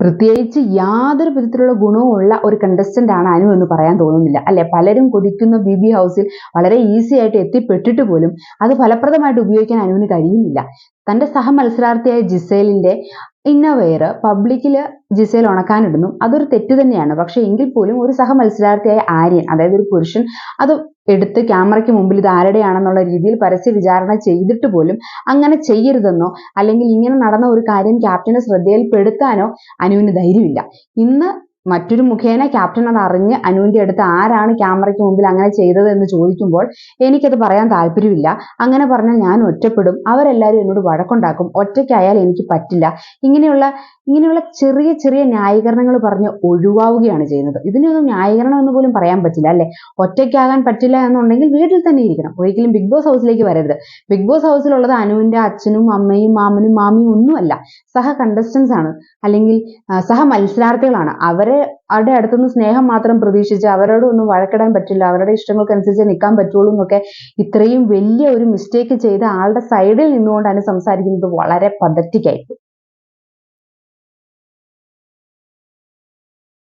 പ്രത്യേകിച്ച് യാതൊരു വിധത്തിലുള്ള ഗുണവും ഉള്ള ഒരു കണ്ടസ്റ്റന്റ് ആണ് അനു എന്ന് പറയാൻ തോന്നുന്നില്ല. അല്ലെ? പലരും കൊതിക്കുന്ന ബി ബി ഹൗസിൽ വളരെ ഈസി ആയിട്ട് എത്തിപ്പെട്ടിട്ട് പോലും അത് ഫലപ്രദമായിട്ട് ഉപയോഗിക്കാൻ അനുവിന് കഴിയുന്നില്ല. തന്റെ സഹമത്സരാർത്ഥിയായ ജിസേലിന്റെ ഇന്നവെയർ പബ്ലിക്കിൽ ജിസേൽ ഉണക്കാനിടുന്നു. അതൊരു തെറ്റ് തന്നെയാണ്. പക്ഷെ എങ്കിൽ പോലും ഒരു സഹമത്സരാർത്ഥിയായ ആര്യൻ അതായത് ഒരു പുരുഷൻ അത് എടുത്ത് ക്യാമറയ്ക്ക് മുമ്പിൽ ഇത് ആരുടെയാണെന്നുള്ള രീതിയിൽ പരസ്യ വിചാരണ ചെയ്തിട്ട് പോലും അങ്ങനെ ചെയ്യരുതെന്നോ അല്ലെങ്കിൽ ഇങ്ങനെ നടന്ന ഒരു കാര്യം ക്യാപ്റ്റന് ശ്രദ്ധയിൽപ്പെടുത്താനോ അനുവിന് ധൈര്യമില്ല. ഇന്ന് മറ്റൊരു മുഖേന ക്യാപ്റ്റൻ അത് അറിഞ്ഞ് അനുവിന്റെ അടുത്ത് ആരാണ് ക്യാമറയ്ക്ക് മുമ്പിൽ അങ്ങനെ ചെയ്തത് എന്ന് ചോദിക്കുമ്പോൾ എനിക്കത് പറയാൻ താല്പര്യമില്ല. അങ്ങനെ പറഞ്ഞാൽ ഞാൻ ഒറ്റപ്പെടും. അവരെല്ലാവരും എന്നോട് വഴക്കുണ്ടാക്കും. ഒറ്റയ്ക്കായാൽ എനിക്ക് പറ്റില്ല. ഇങ്ങനെയുള്ള ഇങ്ങനെയുള്ള ചെറിയ ചെറിയ ന്യായീകരണങ്ങൾ പറഞ്ഞ് ഒഴിവാവുകയാണ് ചെയ്യുന്നത്. ഇതിനൊന്നും ന്യായീകരണം എന്ന് പോലും പറയാൻ പറ്റില്ല അല്ലെ? ഒറ്റയ്ക്കാകാൻ പറ്റില്ല എന്നുണ്ടെങ്കിൽ വീട്ടിൽ തന്നെ ഇരിക്കണം. ഒരിക്കലും ബിഗ് ബോസ് ഹൗസിലേക്ക് വരരുത്. ബിഗ് ബോസ് ഹൗസിലുള്ളത് അനുവിന്റെ അച്ഛനും അമ്മയും മാമനും മാമിയും ഒന്നുമല്ല. സഹ കണ്ടസ്റ്റൻസ് ആണ്. അല്ലെങ്കിൽ സഹ മത്സരാർത്ഥികളാണ്. അവരെ അവരുടെ അടുത്തുനിന്ന് സ്നേഹം മാത്രം പ്രതീക്ഷിച്ച് അവരോട് ഒന്നും വഴക്കിടാൻ പറ്റില്ല. അവരുടെ ഇഷ്ടങ്ങൾക്കനുസരിച്ച് നിൽക്കാൻ പറ്റുള്ളൂ എന്നൊക്കെ ഇത്രയും വലിയ ഒരു മിസ്റ്റേക്ക് ചെയ്ത ആളുടെ സൈഡിൽ നിന്നുകൊണ്ടാണ് സംസാരിക്കുന്നത്. വളരെ പതറ്റിക്കായിട്ട്